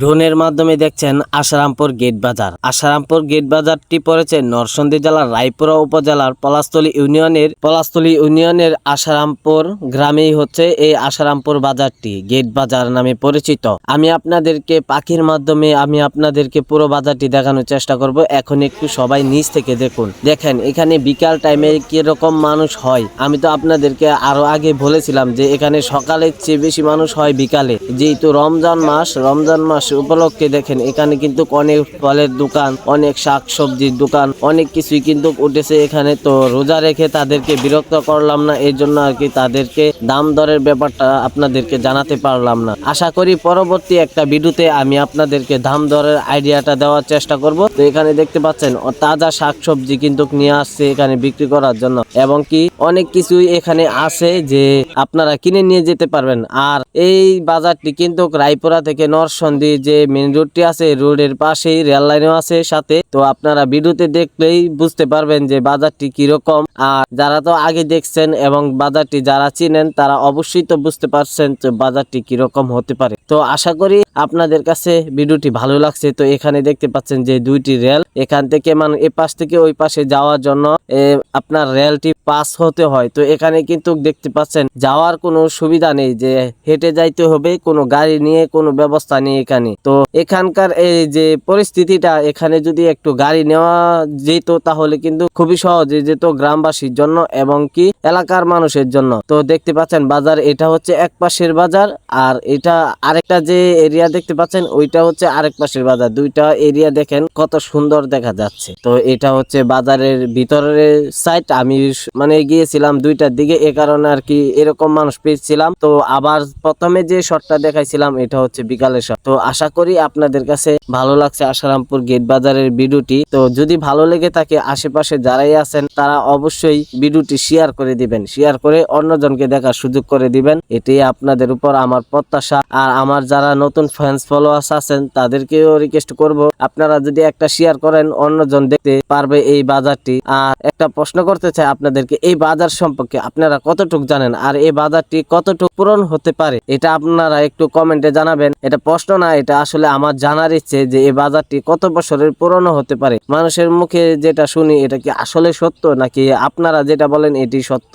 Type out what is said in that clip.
ড্রোনের মাধ্যমে দেখছেন আশারামপুর গেট বাজার। আশারামপুর গেট বাজারটি পড়েছে নরসিংদী জেলার রায়পুরা উপজেলার পলাশতলী ইউনিয়নের পলাশতলী ইউনিয়নের আশারামপুর গ্রামেই হচ্ছে এই আশারামপুর বাজারটি, গেট বাজার নামে পরিচিত। আমি আপনাদেরকে পাখির মাধ্যমে আমি আপনাদেরকে পুরো বাজারটি দেখানোর চেষ্টা করব। এখন একটু সবাই নিচ থেকে দেখুন। দেখেন, এখানে বিকাল টাইমে কীরকম মানুষ হয়। আমি তো আপনাদেরকে আরও আগে বলেছিলাম যে এখানে সকালের চেয়ে বেশি মানুষ হয় বিকালে। যেহেতু রমজান মাস রমজান মাস উপলক্ষে দেখেন, এখানে কিন্তু অনেক ফলের দোকান, অনেক শাক সবজির দোকান, অনেক কিছুই কিন্তু উঠেছে এখানে। তো রোজা রেখে তাদেরকে বিরক্ত করলাম না, এই জন্য আর কি তাদেরকে দাম দরের ব্যাপারটা আপনাদেরকে জানাতে পারলাম না। আশা করি পরবর্তী একটা ভিডিওতে আমি আপনাদেরকে দাম দরের আইডিয়াটা দেওয়ার চেষ্টা করব। তো এখানে দেখতে পাচ্ছেন, তাজা শাক সবজি কিন্তু নিয়ে আসছে এখানে বিক্রি করার জন্য। এবং কি অনেক কিছুই এখানে আছে যে আপনারা কিনে নিয়ে যেতে পারবেন। আর এই বাজারটি কিন্তু রায়পুরা থেকে নরসন্দী যে মেন রোডটি আছে রোডের পাশেই রেল লাইনও আছে সাথে। তো আপনারা ভিডিওতে দেখলেই বুঝতে পারবেন যে বাজারটি কীরকম। আর যারা তো আগে দেখছেন এবং বাজারটি যারা চিনেন, তারা অবশ্যই তো বুঝতে পারছেন যে বাজারটি কীরকম হতে পারে। তো আশা করি আপনাদের কাছে ভিডিওটি ভালো লাগছে, তো এখানে দেখতে পাচ্ছেন যে দুইটি রেল। এখান থেকে মানে এ পাশ থেকে ওই পাশে যাওয়ার জন্য আপনার রেলটি পাস হতে হয়। তো এখানে কিন্তু দেখতে পাচ্ছেন, যাওয়ার কোনো সুবিধা নেই যে হেঁটে যাইতে হবে, কোনো গাড়ি নিয়ে, কোনো ব্যবস্থা নেই এখানে। তো এখানকার এই যে পরিস্থিতিটা, এখানে যদি একটু গাড়ি নেওয়া যেত তাহলে কিন্তু খুবই সহজে যেত গ্রামবাসীর জন্য এবং কি এলাকার মানুষের জন্য। তো দেখতে পাচ্ছেন, বাজার এটা হচ্ছে এক পাশের বাজার, আর এটা আরেকটা যে এরিয়া দেখতে পাচ্ছেন, ওইটা হচ্ছে আরেক পাশের বাজার। দুইটা এরিয়া দেখেন, কত সুন্দর দেখা যাচ্ছে। তো এটা হচ্ছে বাজারের ভিতরের সাইড আমি মানে গিয়েছিলাম দুইটার দিকে, এ কারণে আর কি এরকম মানুষ পেয়েছিলাম। তো আবার প্রথমে যে শটটা দেখাইছিলাম, এটা হচ্ছে বিকালের শট। তো আশা করি আপনাদের কাছে ভালো লাগছে আশারামপুর গেট বাজারের ভিডিওটি। তো যদি ভালো লেগে থাকে, আশেপাশে যারাই আছেন, তারা অবশ্যই ভিডিওটি শেয়ার করে দিবেন। শেয়ার করে অন্যজনকে দেখার সুযোগ করে দিবেন। এটি আপনাদের উপর আমার প্রত্যাশা। আর আমার যারা নতুন ফ্যান্স ফলোয়ার্স আছেন, তাদেরকেও রিকোয়েস্ট করব। আপনারা যদি একটা শেয়ার করেন, অন্যজন দেখতে পারবে এই বাজারটি। আর একটা প্রশ্ন করতে চাই আপনাদেরকে, এই বাজার সম্পর্কে আপনারা কতটুকু জানেন? আর এই বাজারটি কতটুকু পূরণ হতে পারে? এটা আপনারা একটু কমেন্টে জানাবেন। এটা প্রশ্ন না, এটা আসলে আমার জানার ইচ্ছে যে এই বাজারটি কত বছরের পুরনো হতে পারে। মানুষের মুখে যেটা শুনি, এটা কি আসলে সত্য? নাকি আপনারা যেটা বলেন, এটি সত্য?